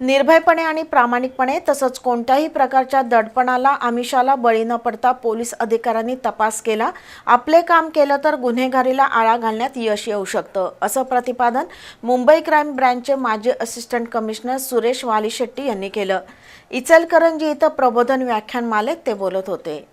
निर्भयपणे आणि प्रामाणिकपणे तसंच कोणत्याही प्रकारच्या दडपणाला आमिषाला बळी न पडता पोलीस अधिकाऱ्यांनी तपास केला. आपले काम केलं तर गुन्हेगारीला आळा घालण्यात यश येऊ शकतं असं प्रतिपादन मुंबई क्राईम ब्रँचचे माजी असिस्टंट कमिशनर सुरेश वालीशेट्टी यांनी केलं. इचलकरंजी इथं प्रबोधन व्याख्यानमालेत ते बोलत होते.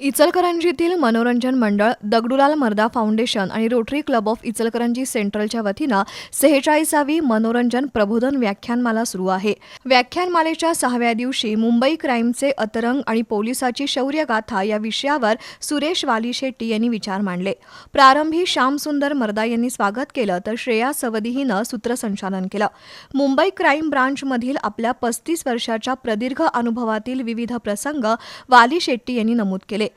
इचलकरंजीतील मनोरंजन मंडळ दगडूलाल मर्दा फाउंडेशन आणि रोटरी क्लब ऑफ इचलकरंजी सेंट्रलच्या वतीनं सेहेचाळीसावी मनोरंजन प्रबोधन व्याख्यानमाला सुरू आहे. व्याख्यानमालेच्या सहाव्या दिवशी मुंबई क्राईमचे अतरंग आणि पोलिसाची शौर्यगाथा या विषयावर सुरेश वाली शेट्टी यांनी विचार मांडले. प्रारंभी श्यामसुंदर मर्दा यांनी स्वागत केलं तर श्रेया सवदी हिनं सूत्रसंचालन केलं. मुंबई क्राईम ब्रांचमधील आपल्या पस्तीस वर्षाच्या प्रदीर्घ अनुभवातील विविध प्रसंग वाली शेट्टी यांनी नमूद केले.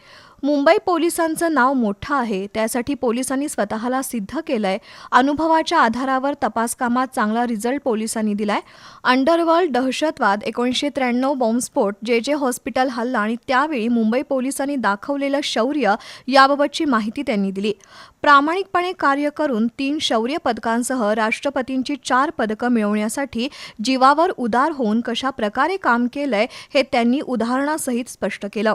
मुंबई पोलिसांचं नाव मोठं आहे त्यासाठी पोलिसांनी स्वतःला सिद्ध केलंय. अनुभवाच्या आधारावर तपास कामात चांगला रिझल्ट पोलिसांनी दिलाय. अंडरवर्ल्ड दहशतवाद एकोणीसशे त्र्याण्णव बॉम्बस्फोट जे जे हॉस्पिटल हल्ला आणि त्यावेळी मुंबई पोलिसांनी दाखवलेलं शौर्य याबाबतची माहिती त्यांनी दिली. प्रामाणिकपणे कार्य करून तीन शौर्य पदकांसह राष्ट्रपतींची चार पदकं मिळवण्यासाठी जीवावर उदार होऊन कशा प्रकारे काम केलंय हे त्यांनी उदाहरणासहित स्पष्ट केलं.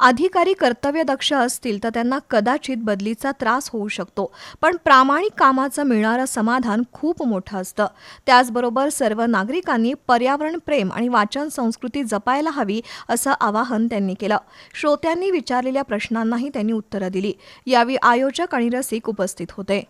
अधिकारी कर्तव्यदक्ष असतील तर त्यांना कदाचित बदलीचा त्रास होऊ शकतो. पण प्रामाणिक कामाचं मिळणारं समाधान खूप मोठं असतं. त्याचबरोबर सर्व नागरिकांनी पर्यावरण प्रेम आणि वाचन संस्कृती जपायला हवी असं आवाहन त्यांनी केलं. श्रोत्यांनी विचारलेल्या प्रश्नांनाही त्यांनी उत्तरं दिली. यावेळी आयोजक आणि रसिक उपस्थित होते.